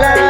લાવી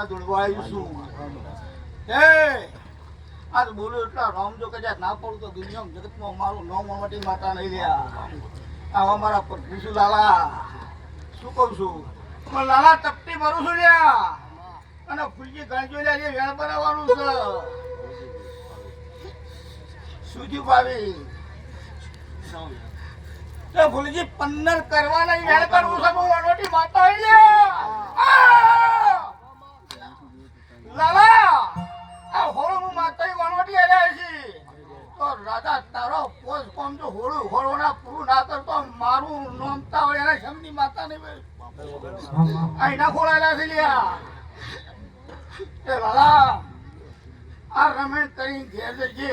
માતા જોડવા આવ્યો હે! આજ બોલું એટલા રામ જો કદાચ ના પડું તો દુનિયામાં જગતમાં મારું નામ મોટી માતા નહીં રહ્યા. આવા મારા પૂછું, લાલા, શું કહું છું? પણ લાલા તપતી મારું છું અને ફૂલજી ગણજો લ્યા વેણ બનાવવાનું છે. સુજી ભાવી તો ભૂલજી પન્નર કરવાના વેણ કરવું છે, બહુ અનોટી માતા આવી લે લાલા આ હોળું હું માતા વનોટી આવ્યા છે? તો રાજા, તારો પોસ કોમ જો હોળું હોળો ના પૂરું ના કરતો મારું નોમતા હોય એના શમની માતા ને આ એના ખોળાયેલા છે લ્યા. એ લાલા, આ રમેશ કરી ઘેર જજે.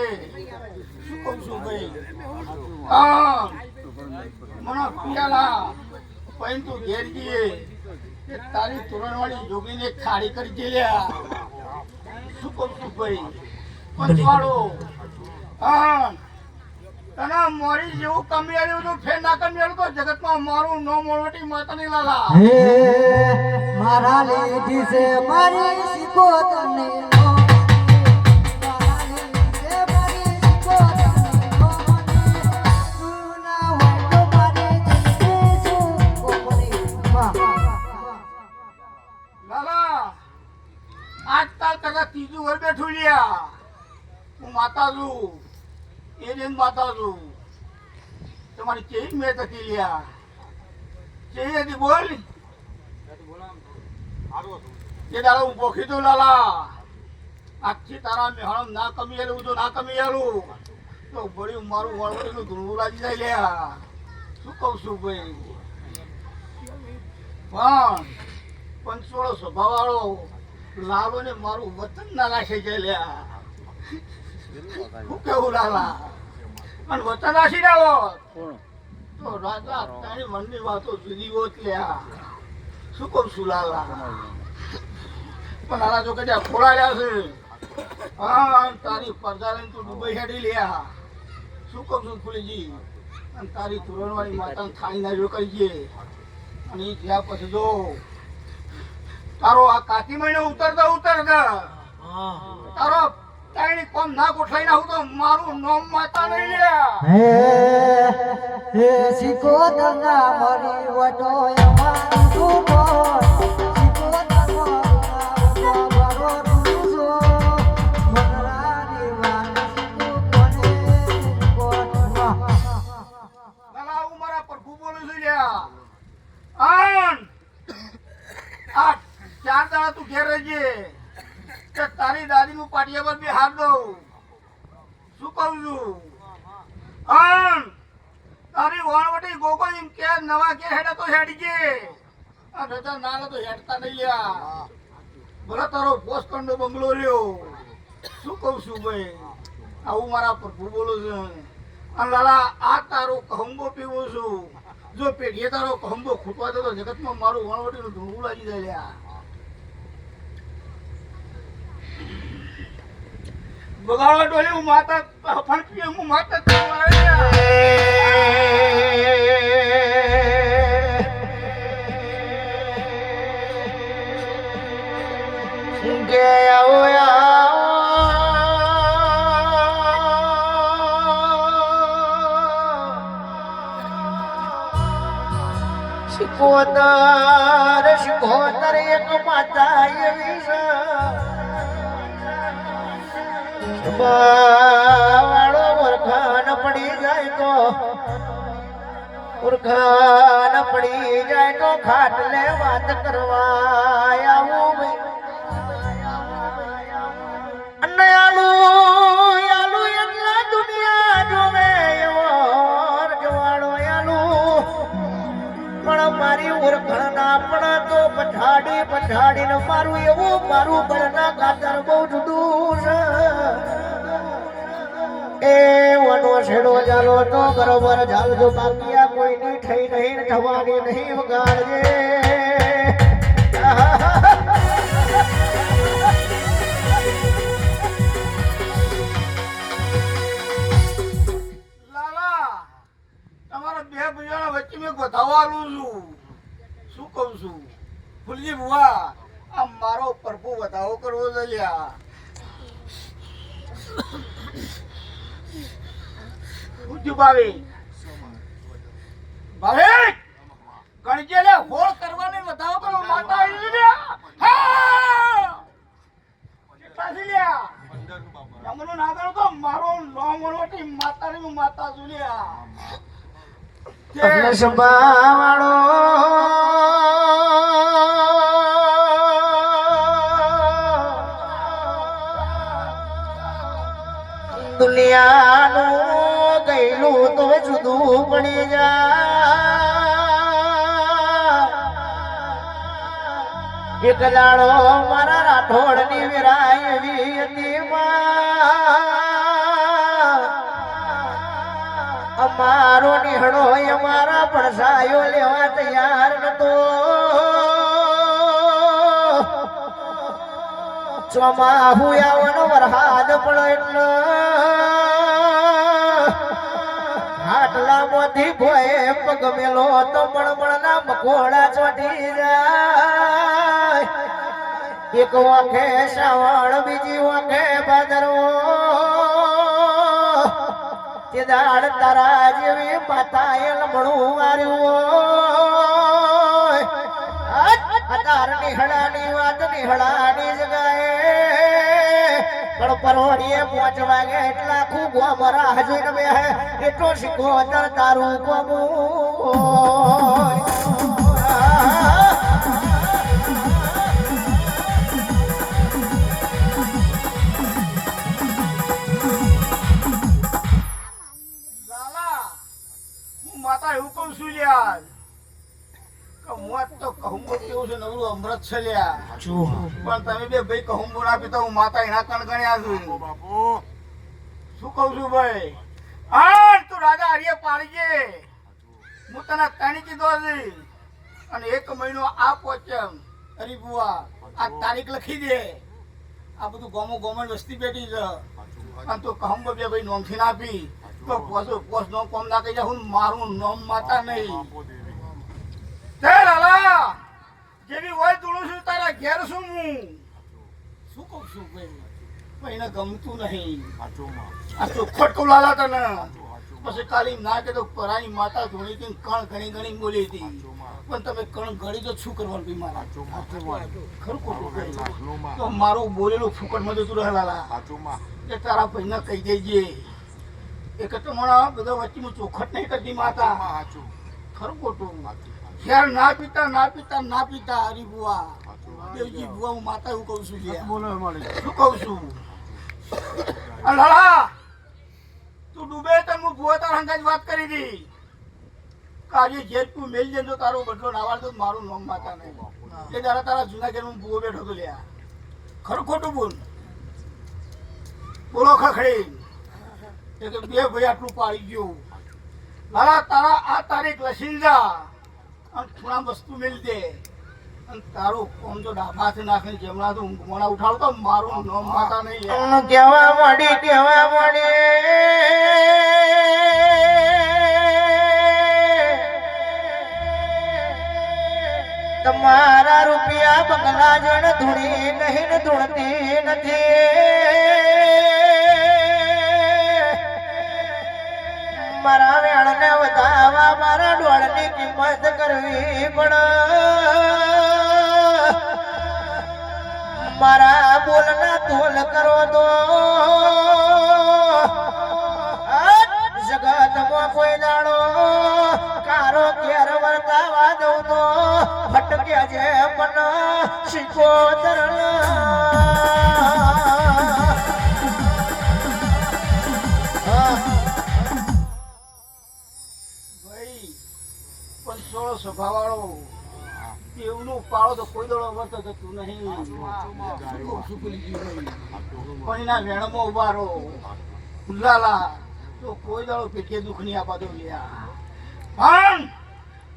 શું કહું ભાઈ? હા. મને પિયાલા પૈન તું ઘેર જઈએ. તારી તોરણવાળી જોગીને ખાડી કરી લ્યા. શું કહું છું ભાઈ પંચવાળો. હા તને મોરી જેવું કમિયાળ્યું તો ફેર ના તો જગતમાં મારું નો મોરવટી માતાની લાલા. હે મારા લેધી છે મારી શીખો ત્રીજું ઘર બેઠું લ્યા હું માતા છું. એ જ માતા છું. તમારી કેવી મેં હતી લ્યા. કેવી હતી બોલ. એ દાડા હું પોખી દઉં લાલા. આખી તારા મેહણમ ના કમી આલું તો ના કમી આલું તો બળી મારું વળવડીનું ધૂળું લાગી જાય લ્યા. શું કહું છું ભાઈ? પણ પંચોળો સ્વભાવ વાળો. લાલો ને મારું વતન ના નાખી જાય લ્યા. શું કેવું લાલા? પણ વતન નાખી જાવો તો રાજા તારી મનની વાતો જુદી હોત લ્યા. શું કહું છું લાલા? પણ લાલા જો કદાચ ખોળાયા છે. હા તારી પડદા તો દુબઈ હેડી લ્યા. શું કહું છું ફૂલીજી? અને તારી તુરણવાળી માતાને ખાઈ ના જો કહીએ અને જ્યાં પછી જો તારો આ કાકી મહિને ઉતરતા ઉતરતા તારો તારી કોમ ના ગોઠવાઈ નાખું તો મારું નોમ માતા નહીં લે. હે હે શીખો તના મારી વટો અમારું દાડા તું ઘેર રહેજે કે તારી દાદી નું પાટિયા પર બી હાર દઉં. શું કહું છું? આમ તારી વણવટી ગોગો એમ કે નવા કે હેડે તો હેડજે. આ રજા નાના તો હેડતા નહીં લ્યા ભલે તારો પોસ્ટકંડો બંગલો રહ્યો. શું કહું છું ભાઈ? આવું મારા પ્રભુ બોલું છું. અને લાલા, આ તારો કહંબો પીવો છું. જો પેઢીએ તારો કહંબો ખૂટવા દે તો જગતમાં મારું વણવટીનું ધૂળું લાગી જાય લ્યા બગાડવા ડોલે, હું માતા ફણકી હું માતા આવો આવો શિકોતર શિકોતર એક માતા એવી વાળો ઓરખાન પડી જાય તો. ઓરખાન પડી જાય તો ખાટલે વાત કરવા આવું અને આલુ આલુ દુનિયા જોવે એવો આલુ. પણ મારી ઓળખાણ ના તો પછાડી, પછાડીને મારું એવું મારું બળના ખાતર બહુ જુદું છે. એ વનો છેડો બરોબર ચાલજો આ થઈ નહીં થવાની નહીં બે ભૈયાના વચ્ચે મેં શું કહું છું? ફૂલજી બુવા આ મારો પરપો વધાવો કરવો છે લ્યા પૂછ્યું ભાવી? ભાવી હોળ કરવાની વધાવો કરો, માતા આવી લ્યા? હા નામ વળવાટી માતાની માતા જુલિયા અગ્ન દુનિયાનું ગયેલું તો જુદું પડી જા એક દાડો મારા રાઠોડની વિરાય એવી હતી અમારો નિહણો અમારા પડસાયો લેવા તૈયાર નતો. ચોમાહુ આવવાનો વરહાદ પણ એટલે હાટલામાંથી ભોય પગ મેલો તો બળબળના મકોડા ચોટી જાય. એક વાંખે શ્રાવણ, બીજી વાંખે ભાદરવો. તે દાડ તારા જેવી માતાએ લમણું માર્યું અતાર નિહળાની વાત નિહળાની જગાએ પણ પરોડીએ પાંચ વાગે એટલા ખૂબ ગોમરા હજુ બે એટલો શીખો તારું ગોમું. નવરું છે લ્યા. પણ તમે બે ભાઈ કહુંબો ના પીતા હું માતા એના કણ ગણ્યા છું. શું કહું છું ભાઈ? હા તું રાજા હરિયે પાડજે હું તને તાણી કીધો છે. અને એક મહિનો આ પોચમ હરી બુઆ આ તારીખ લખી દે. આ બધું ગોમો ગોમન વસ્તી બેઠી છે. અને તું કહું બે ભાઈ નોમથી ના આપી. તો પોસ પોસ નો કોમ ના કહી હું મારું નોમ માતા નહીં તે લાલા જેવી હોય તુલું છું તારા હું શું કહું છું ભાઈ ગમતું નહીં. આ તો ખોટું લાલા તને પછી કાલી ના કે તો પરાની માતા ધોણી હતી કણ ઘણી ઘણી બોલી હતી. તમે કણ ઘડી તો શું કરવાનું બી મારા તો મારું બોલેલું ફૂકટમાં જતું રહે કે તારા ભાઈને કહી દેજે. એક તો મને બધા વચ્ચે ચોખટ નહીં કરતી માતા. ખરું ખોટું. ખેર ના પીતા ના પીતા ના પીતા હરી બુઆ. દેવજી બુઆ હું માતા એવું કહું છું લે. શું કહું છું? આ તું ડૂબે તો હું ભૂવા તારા હંગાજ વાત કરી હતી કાજે જે તું મેલ જજો તારો બદલો નાવાડ તો મારું નોમ માતા નહીં. એ તારા તારા જૂના ઘેર હું ભૂવો બેઠો તો લ્યા. ખરું ખોટું બોલ. બોલો ખખડી. એ તો બે ભાઈ આટલું પાડી ગયું. લાલા તારા આ તારીખ લસી જા અને થોડા વસ્તુ મેળી દે. અને તારો કોમ જો ડાબાથી નાખીને જમણા તો મોડા ઉઠાડો તો મારું નામ માતા નહીં કેવા મળી કેવા મળી. તમારા રૂપિયા બંગલા જણ ધૂણી નહીં ને ધૂણતી નથી. મારા વેણને વધાવા મારા ડોળની કિંમત કરવી પણ. મારા બોલના તોલ કરો તો. જગતમાં કોઈ દાડો કારો ઘેર વર્તાવા દઉં તો ભટકે છે પણ શીખો ભાઈ થોડો સ્વભાવવાળો તેવનું પાળો તો કોઈ દડો વર્તો થતું નહીં? પણ એના વેણમો ઊભા રહો. ઉલ્લાલા તો કોઈ દડો પેટે દુઃખ નહીં આપવા દો લ્યા. પણ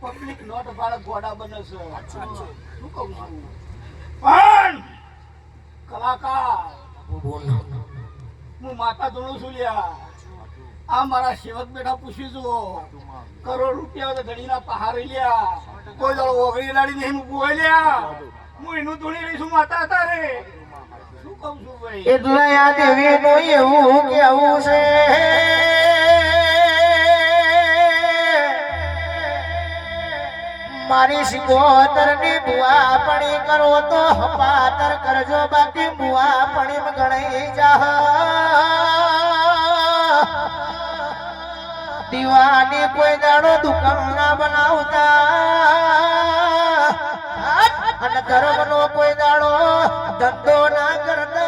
પબ્લિક નોટ બાળક ગોડા બને છે. શું કહું છું? પણ કલાકાર. હું માતા ધોણું છું લ્યા. આ મારા સેવક બેઠા પૂછી જુઓ કરોડ રૂપિયા તો ઘડીના પહાડી લ્યા. કોઈ દળો ઓગળી લાડી નહીં મૂકવું હોય લ્યા. હું એનું ધોણી રહીશું માતા તારે. શું કહું છું ભાઈ? એટલે આ કોઈ એવું કેવું છે? મારી સિકોતરની બુઆ પણી કરો તો હપાતર કરજો બાકી બુઆ પડી ગણાઈ જા દીવાની કોઈ દાડો દુકાન ના બનાવતા. અને ધર્મ નો કોઈ દાડો ધંધો ના કરતા.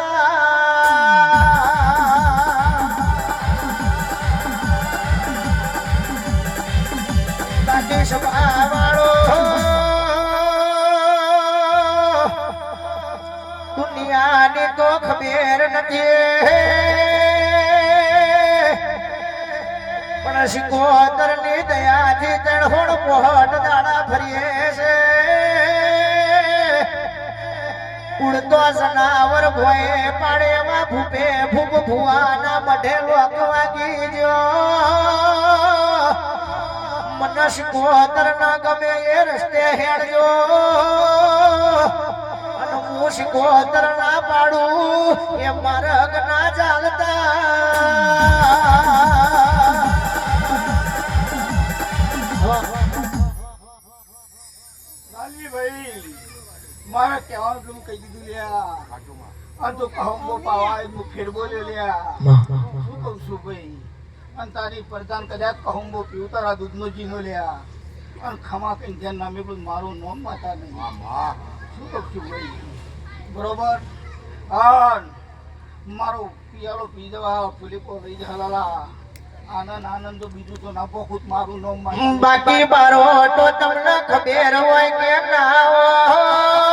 દુનિયાની તો ખબર નથી. પણ સિકોતરની દયાથી તણહોણ પોહટ દાડા ફરીએ છે. ઉડતો જનાવર ભોયે પાડે એવા ભૂપે ભૂપ ભુવાના મઢે લોક વાગી જો મન કોતર ના ગમે એ રસ્તે હેડજો. હું સિકોતર ના પાડું એ માર્ગ ના ચાલતા. કહી દીધું લ્યા આ તો કહો પાવાય હું ફેર બોલ્યો લ્યા. શું કહું છું ભાઈ? અને તારી પ્રધાન કદાચ કહુંબો પીવું તારા દૂધનો જીનો લ્યા. અને ખમા કઈ ધ્યાન નામે પણ મારું નોમ માતા નહીં. શું કહું છું ભાઈ? બરોબર? અન મારો પિયાલો પી જવા ફિલિપો રહી જલાલા આનંદ આનંદ તો બીજું તો ના પોખું મારું નોમ બાકી બારો તો તમને ખબર હોય કે ના હોય.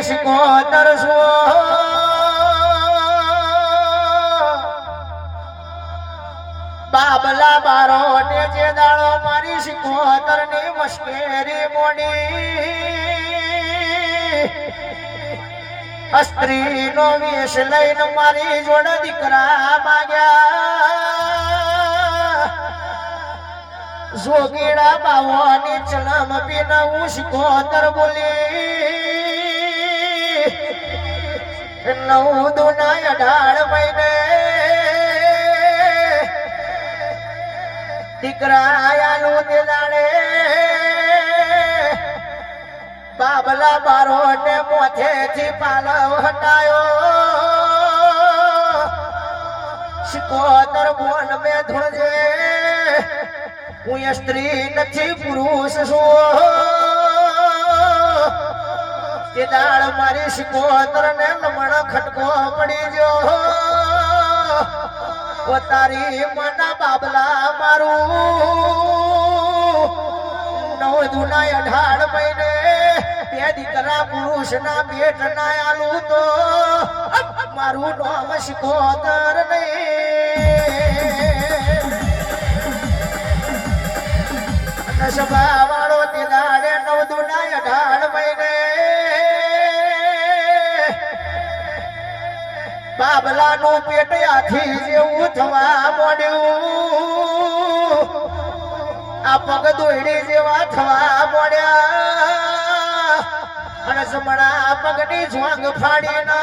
એની શીખોતર બાબલા બારો ને જે દાડો મારી શિકોતરની મશ્કેરી મોડી. સ્ત્રી નો વેશ લઈને મારી જોડે દીકરા માગ્યા. જોગીડા બાવાની ચલમ પીના હું શિકોતર બોલી. નવ દુના અઢાર મહિને દીકરા આયાલું તે બાબલા બારો ને મોથેથી પાલવ હટાયો. શિકોતર બોન મે ધૂણજે હું સ્ત્રી નથી પુરુષ છું તે દાળ મારી શિકોતર ને લમણ ખટકો પડી જો તારી મના બાબલા મારું. નવ દુના અઢાર મહિને બે દીકરા પુરુષ ના પેટ ના આલું તો. મારું નામ શિકોતર નહીં સભા વાળો તે દાડે નવ દુના અઢાર મહિને બાબલાનું પેટ આથી જેવું થવા મોડ્યું. આ પગ દોડી જેવા થવા મોડ્યા. અને જમણા પગની ઝોંગ ફાડીને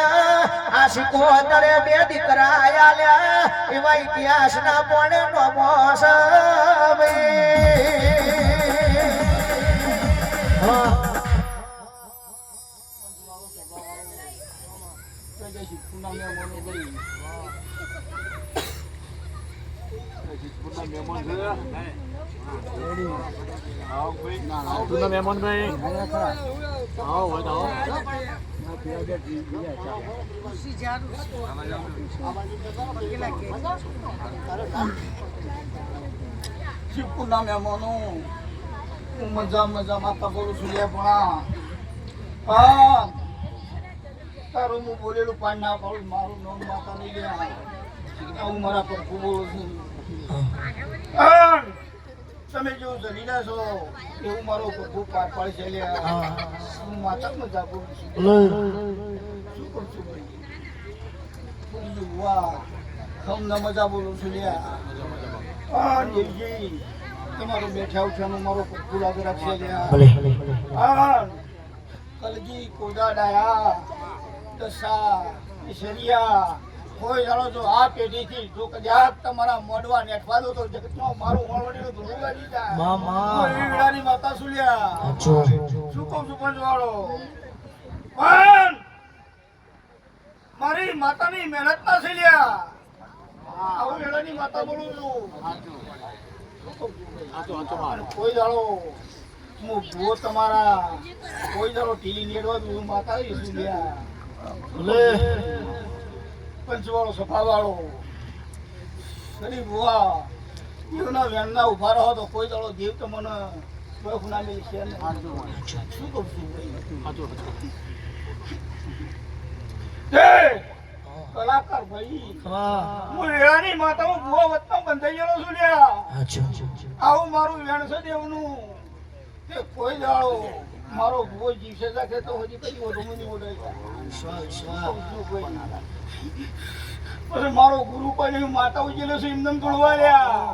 આ સિકોતરે બે દીકરા આલ્યા. એવા ઇતિહાસના પોણે નો મોસ જૂના મહેમાન ભાઈ આવો હોય તો શિવપુરના મહેમાનો હું મજા મજામાં તો બોલું છું લે પણ હા તારું હું બોલેલું પાડ ના પાડું મારું નામ માતા નહીં ગયા હું મારા પર ખૂબ બોલું છું તમે જો જમીના છો એવું મારો પ્રભુ પાર પાડ છે લ્યા હું. માતા બોલું છું? શું કરું છું ભાઈ? વાહ. તમને મજા બોલું છું લ્યા. આ દેવજી. તમારો બેઠા ઉઠાનું મારો પ્રભુ લાગે રાખશે લ્યા. આ કલગી કોદા ડાયા દશા ઈશ્વરિયા કોઈ જાણો છો આ પેઢીથી જો કદાચ તમારા મોઢવા નેઠવા દો તો જગતમાં મારું મોડવડીનું ધૂળ લાગી જાય. મામા. એવી માતા સુલ્યા. શું કહું છું પંચવાળો પણ મારી માતાની મહેનત ના સિલ્યા આવું વેળાની માતા બોલું છું. કોઈ જાણો હું ભૂવો તમારા. કોઈ જાણો ઢીલી નેડવા દઉં માતા સુલ્યા. પંચવાળો સફાવાળો શરી ભુવા એના વેણના ઊભા રહો તો કોઈ દાડો દેવ તો મને બરફ ના મેલી છે શું કહું છું કલાકાર ભાઈ હું વેળાની માતા હું ભુવા બંધાઈ ગયેલો છું લ્યા. આવું મારું વેણ છે દેવનું. કે કોઈ દાડો મારો ભુવો જીવશે તો હજી કઈ વધુ નહીં ઓડાય પછી મારો ગુરુ પણ માતા ઉજેલો છે, એમને તોડવા લ્યા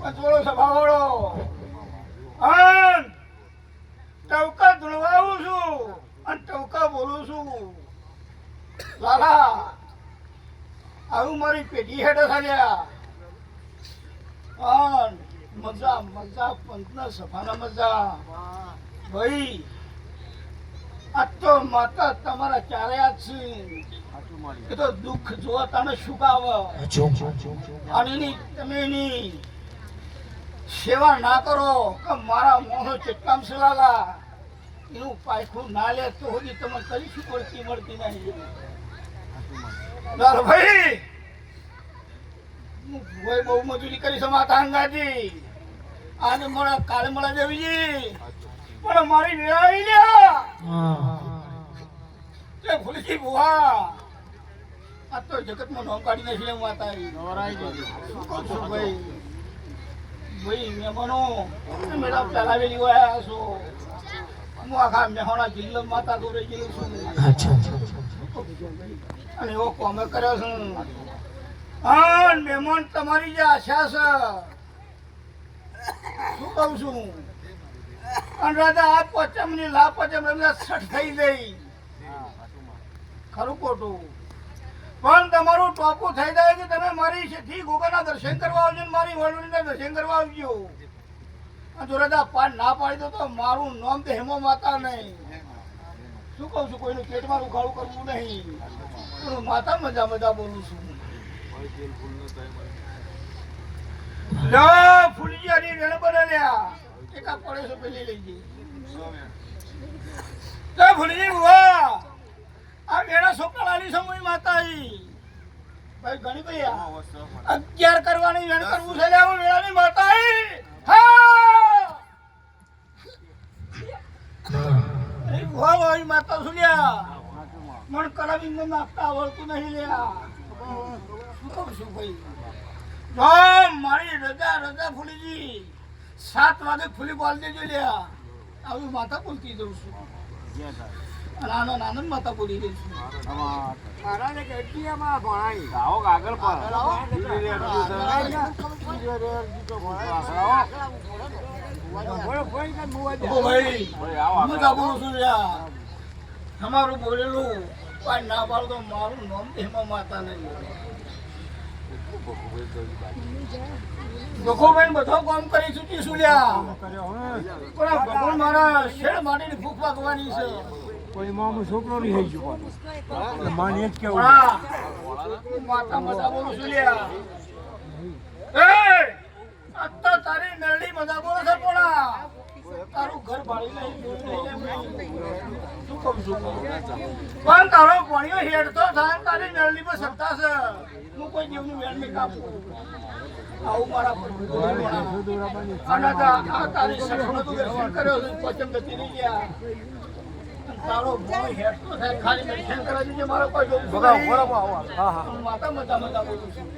પચવાળો સભાવાળો અન ટવકા ધૂળવાવું છું, અને ટવકા બોલું છું. લાલા, આવું મારી પેઢી હેઠળ થયા અન મજા મજા પંચના સભાના મજા. ભાઈ આ માતા તમારા ચારે છે. એ તો દુઃખ જોવા તને શું આવે અને તમે એની સેવા ના કરો કે મારા મોહનો ચટકામ સલાલા એનું પાયખું ના લે તો સુધી તમને કઈ શું મળતી મળતી નહીં. દર ભાઈ હું ભાઈ બહુ મજૂરી કરી સમાતા માતા અંગાજી. આજે મળે કાલે મળે દેવીજી. પણ અમારી વેળા લે. તે ફૂલજી બુવા આ તો જગતમાં નોમ કાઢી નાખી લે માતા શું કહું છું ભાઈ? ભાઈ મહેમાનો મેળા ચલાવેલી હોય છો હું આખા મહેણા જિલ્લો માતા દોરે ગયેલું છું. અને એવો કોમે કર્યો છું. હા મહેમાન તમારી જે આશા છે. શું કહું છું? અને રાજા આ પચમની લા પચમ છઠ થઈ ગઈ. ખરું ખોટું. પણ તમારું ટોપું થઈ જાય કે તમે મારી ઠીક ગોગાના દર્શન કરવા આવજો ને મારી વડવડીના દર્શન કરવા આવજો. જો રાજા પાન ના પાડી દો તો મારું નામ તો હેમો માતા નહીં. શું કહું છું કોઈનું પેટમાં ઉખાડું કરવું નહીં. હું માતા મજા મજા બોલું છું. લો ફૂલજી હરી વેણ બદલ્યા એકા પડે છે પેલી લઈ જઈ તો ફૂલજી બુઆ આ મેળા છોકરાની સમય માતા. ભાઈ ઘણી ભાઈ આ અગિયાર કરવાની વેણ કરવું છે લે મેળાની માતા. હા. ભાઈ માતા શું લ્યા. મણ કરાવી મને નાખતા આવડતું નહીં લ્યા. શું કહું છું ભાઈ? મારી રજા રજા ફૂલીજી સાત વાગે ફૂલી બોલ દેજો લ્યા આવી માતા બોલતી જઉં છું આનંદ આનંદ માતા બોલી રહી છું તમારું બોલેલું પણ ના પાડો તો મારું નામ હેમા એમાં માતા નહીં ભગવાન બધો કામ કરી ચૂકી છું લ્યા. પણ ભગવાન મારા શેર માટીની ભૂખ ભાગવાની છે. કોઈ મામો છોકરો નહીં થઈ પાછો. માને જ કેવું માતા મજા બોલું છું લ્યા. અત્તા તારી નરડી મજા બોલો છે પણ. તારું ઘર ભાડી લે શું કહું છું? પણ તારો ભણ્યો હેડતો થાય તારી નરડી પર સત્તા છે. હું કોઈ જીવનું વેણ નહીં કાપું. તારી સખનો તું દર્શન કર્યો છે પચમ ગતિ નહીં ગયા. તારો ભણ્યો હેડતો થાય ખાલી કરવા દીજે મારો આવો. હા, માતા મજા મજા બોલું છું.